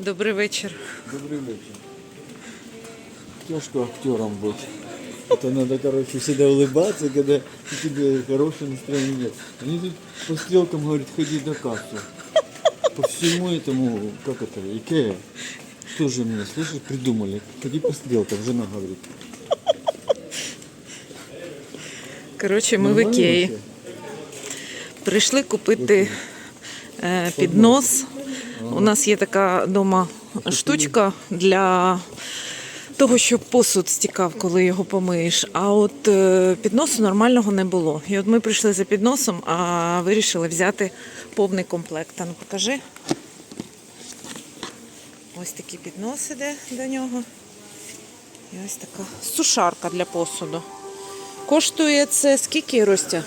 Добрий вечір. Добрый вечер. Тяжко актером быть. Это надо, короче, всегда улыбаться, когда у тебя хорошее настроение. нет. Они тут по стрелкам говорят, ходи до кассу. По всему этому, как это, Икея. Тоже мне, слышишь, придумали. Ходи по стрелкам, жена говорит. Коротше, ми в Нормально Ікеї. вообще? Прийшли купити е, піднос. у нас є така вдома штучка для того, щоб посуд стікав, коли його помиєш. А от е, підносу нормального не було. І от ми прийшли за підносом, а вирішили взяти повний комплект. Ну покажи. Ось такий піднос іде до нього. І ось така сушарка для посуду. Коштує це скільки, Ростя?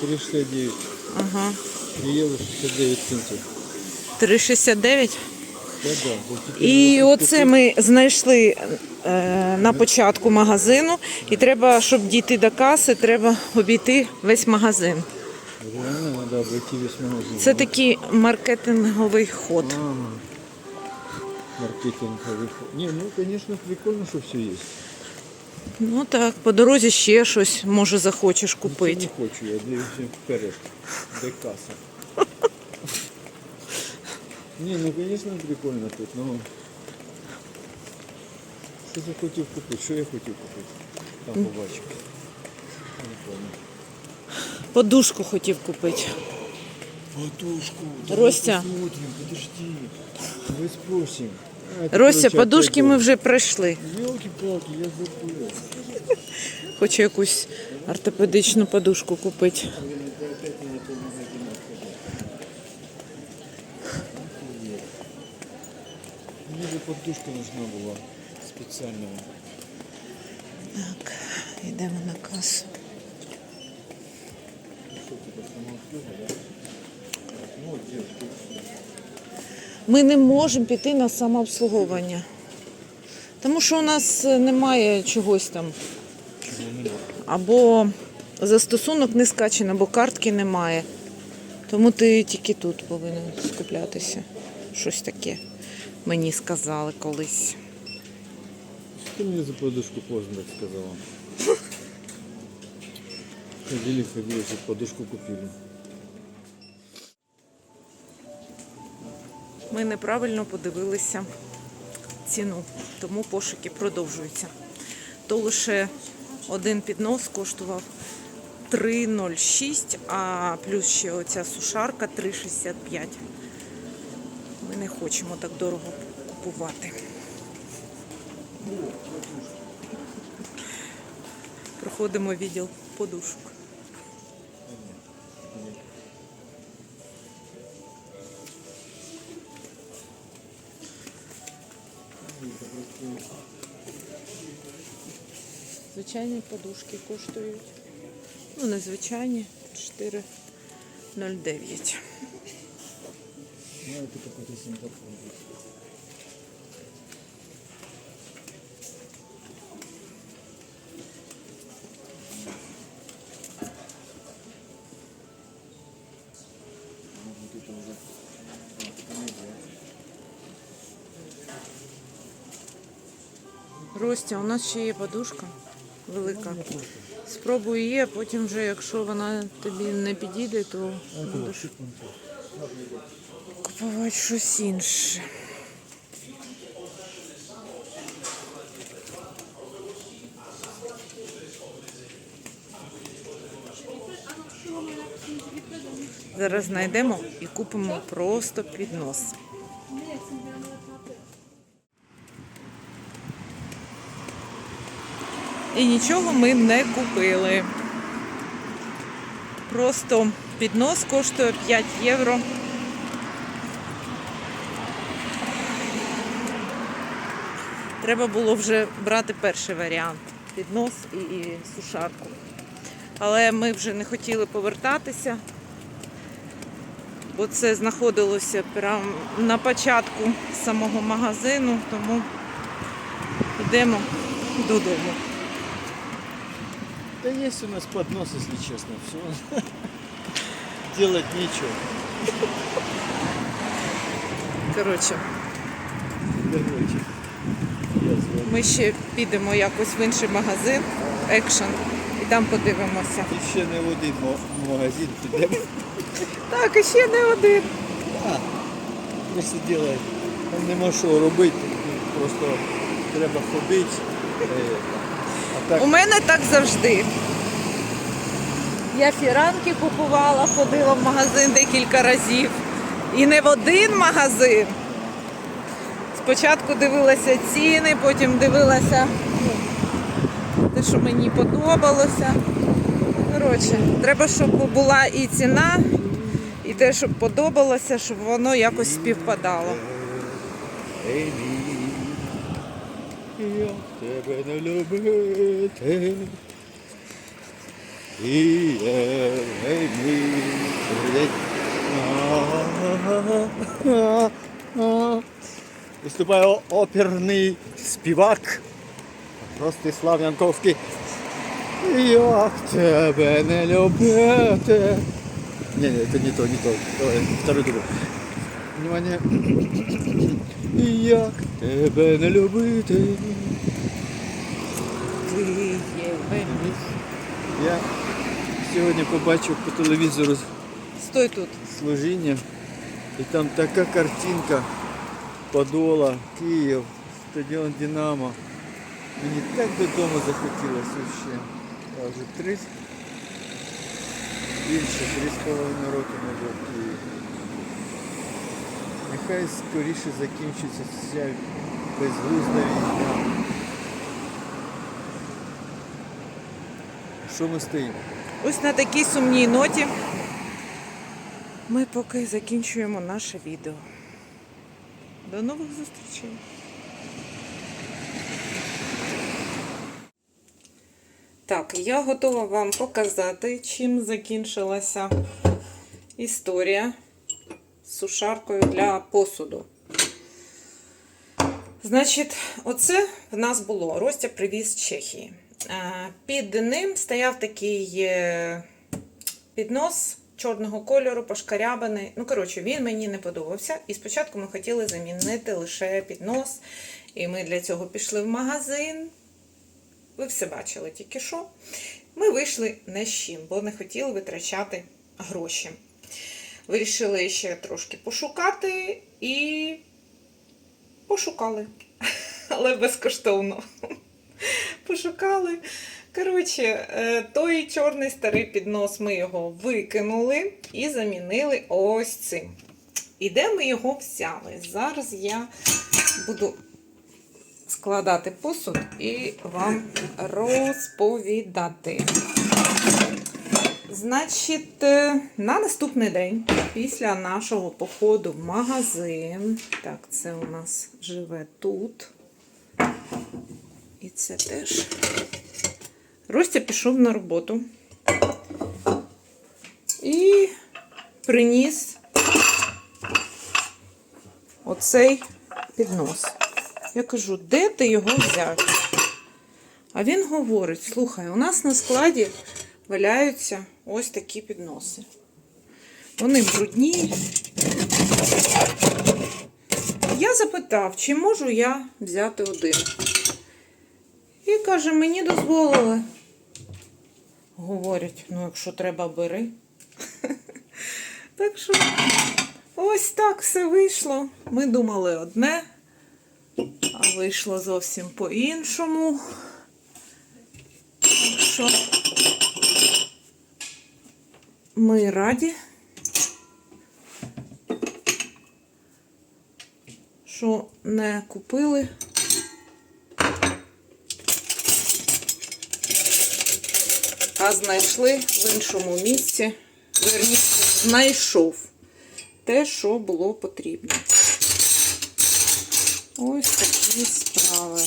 369. Ага. 3 евро 69 центов. 3,69. Да, да. вот теперь І оце ми знайшли е, на початку магазину. І треба, щоб дійти до каси, треба обійти весь магазин. Реально надо обойти весь магазин. Це такий маркетинговий ход. Ага. Маркетинговый. ход. Не, ну, конечно, прикольно, что все есть. Ну так, по дорозі ще щось, може, захочеш купити. Не хочу, я дивлюся вперед. Де каса. Ні, ну звісно прикольно тут, ну. Що я хотів купити? Що я хотів купити? Там побачив. Не помню. Подушку хотів купити. Подушку. Ростя. Посмотрим, подожди. Мы спросим. А, это, Ростя, короче, подушки опять ми вже пройшли. Елки-палки, я забыл. Хочу якусь ортопедичну подушку купити. Подушка нужна была специальная. Так, йдемо на касу. Ну. Ми не можемо піти на самообслуговування. Тому що у нас е, немає чогось там. Або застосунок не скачений, або картки немає. Тому ти тільки тут повинен скуплятися. Щось таке мені сказали колись. Ты мне за подушку так сказала? Ходили, ходили, чтобы подушку купили. Ми неправильно подивилися ціну, тому пошуки продовжуються. То лише один піднос коштував 3,06, а плюс ще оця сушарка 3,65. Не хочемо так дорого купувати. Проходимо відділ подушок. Звичайні подушки коштують. Ну, незвичайні 4,09. Ну, это какой-то синтофон. Может быть, это уже... А, это не знаю. Ростя, у нас ще є подушка велика. Спробуй її, а потім вже, якщо вона тобі не підійде, то будеш купувати щось інше. Зараз знайдемо і купимо просто піднос. І нічого ми не купили. Просто піднос коштує 5 євро. Треба було вже брати перший варіант піднос і, і сушарку. Але ми вже не хотіли повертатися, бо це знаходилося прямо на початку самого магазину, тому йдемо додому. Да есть у нас поднос, если честно. Все. Делать нечего. Коротше, Короче. Ми ще підемо якось в інший магазин, екшн, і там подивимося. І ще не в один магазин підемо. Так, і ще не один. А, просто делай. Там нема що робити. Просто треба ходити. Е, А так У мене так завжди. Я фіранки купувала, ходила в магазин декілька разів. І не в один магазин. Спочатку дивилася ціни, потім дивилася ну, те, що мені подобалося. Коротше, треба, щоб була і ціна, і те, щоб подобалося, щоб воно якось співпадало. Я тебе не любити. І я, Виступає оперний співак Ростислав Янковський. Як тебе не любити. Не, не, это не то, не то. Давай, второй дубль. Внимание. Як тебе не любити. Я сьогодні побачив по телевізору Стой тут. служіння, і там така картинка Подола, Київ, стадіон Динамо. Мені так додому захотілося ще. Я вже три, більше, три з половиною роки не був в Києві. Нехай скоріше закінчиться ця безглузда війна. Що ми стоїмо? Ось на такій сумній ноті ми поки закінчуємо наше відео. До нових зустрічей! Так, я готова вам показати, чим закінчилася історія з сушаркою для посуду. Значить, оце в нас було. Ростя привіз з Чехії. Е, Під ним стояв такий е, піднос чорного кольору, пошкарябаний. Ну, коротше, він мені не подобався. І спочатку ми хотіли замінити лише піднос. І ми для цього пішли в магазин. Ви все бачили тільки що. Ми вийшли не з чим, бо не хотіли витрачати гроші. Вирішили ще трошки пошукати і пошукали. Але безкоштовно. Пошукали. Коротше, е, той чорний старий піднос ми його викинули і замінили ось цим. І де ми його взяли? Зараз я буду складати посуд і вам розповідати. Значить, е, на наступний день, після нашого походу в магазин, так, це у нас живе тут. І це теж. Ростя пішов на роботу і приніс оцей піднос. Я кажу, де ти його взяв? А він говорить: слухай, у нас на складі валяються ось такі підноси. Вони брудні. Я запитав, чи можу я взяти один. І каже, мені дозволили. Говорять, ну якщо треба, бери. Так що ось так все вийшло. Ми думали одне, а вийшло зовсім по-іншому. Так що ми раді, що не купили. А знайшли в іншому місці. Верніше, знайшов те, що було потрібно. Ось такі справи.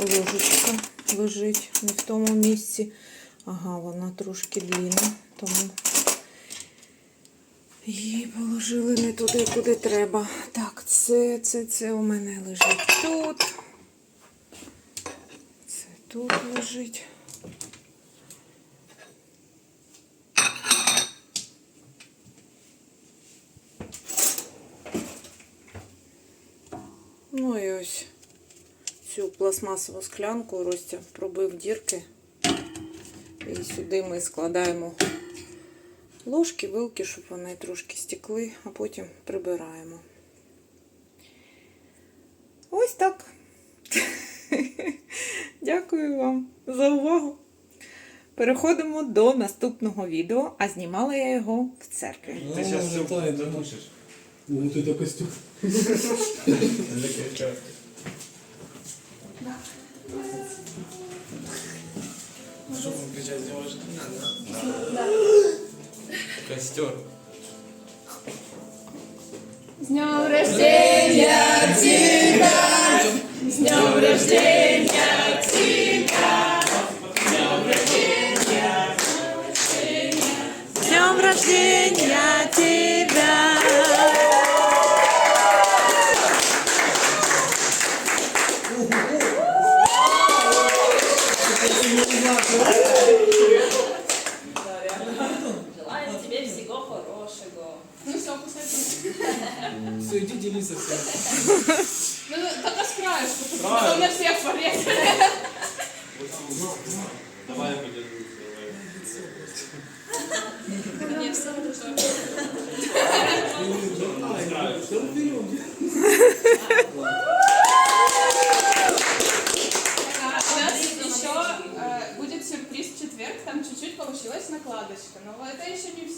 Ложечка лежить не в тому місці. Ага, вона трошки длінна, тому Її положили не туди, куди треба. Так, це, це, це у мене лежить тут. Це тут лежить. Ну і ось цю пластмасову склянку Ростя пробив дірки. І сюди ми складаємо ложки, вилки, щоб вони трошки стекли, а потім прибираємо. Ось так. Дякую вам за увагу. Переходимо до наступного відео, а знімала я його в церкві. Ты сейчас все замучишь. Ну, ты только костюм. Чтобы он кричать не не надо. Да. Костер. С днем рождения тебя! С днем рождения тебя! С днем рождения! С днем рождения!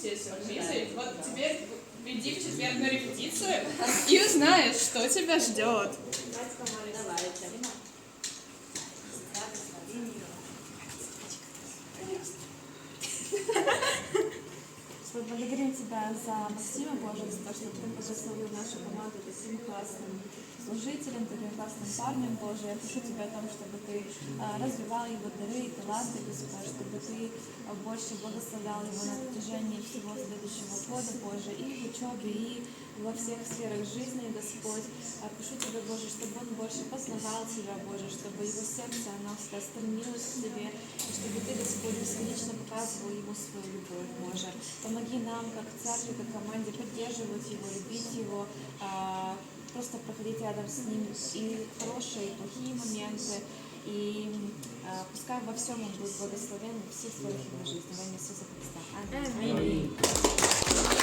Это все сюрпризы. Вот теперь иди в четверг на репетицию и узнаешь, что тебя ждет. Благодарим Тебя за Максима, Боже, за то, что Ты благословил нашу команду таким классным служителем, таким классным парнем, Боже. Я прошу Тебя о том, чтобы Ты развивал его дары и таланты, Господь, чтобы Ты больше благословлял его на протяжении всего следующего года, Боже, и в учебе, и во всех сферах жизни, Господь. Прошу Тебя, Боже, чтобы он больше познавал Тебя, Боже, чтобы его сердце, оно всегда стремилось к Тебе, и чтобы Ты, Господь, лично показывал ему свою любовь, Боже. Помоги нам, как церкви, как команде, поддерживать его, любить его, просто проходить рядом с ним и хорошие, и плохие моменты. И э, пускай во всем он будет благословен, все сферы его жизни. Во имя Иисуса Христа. Аминь.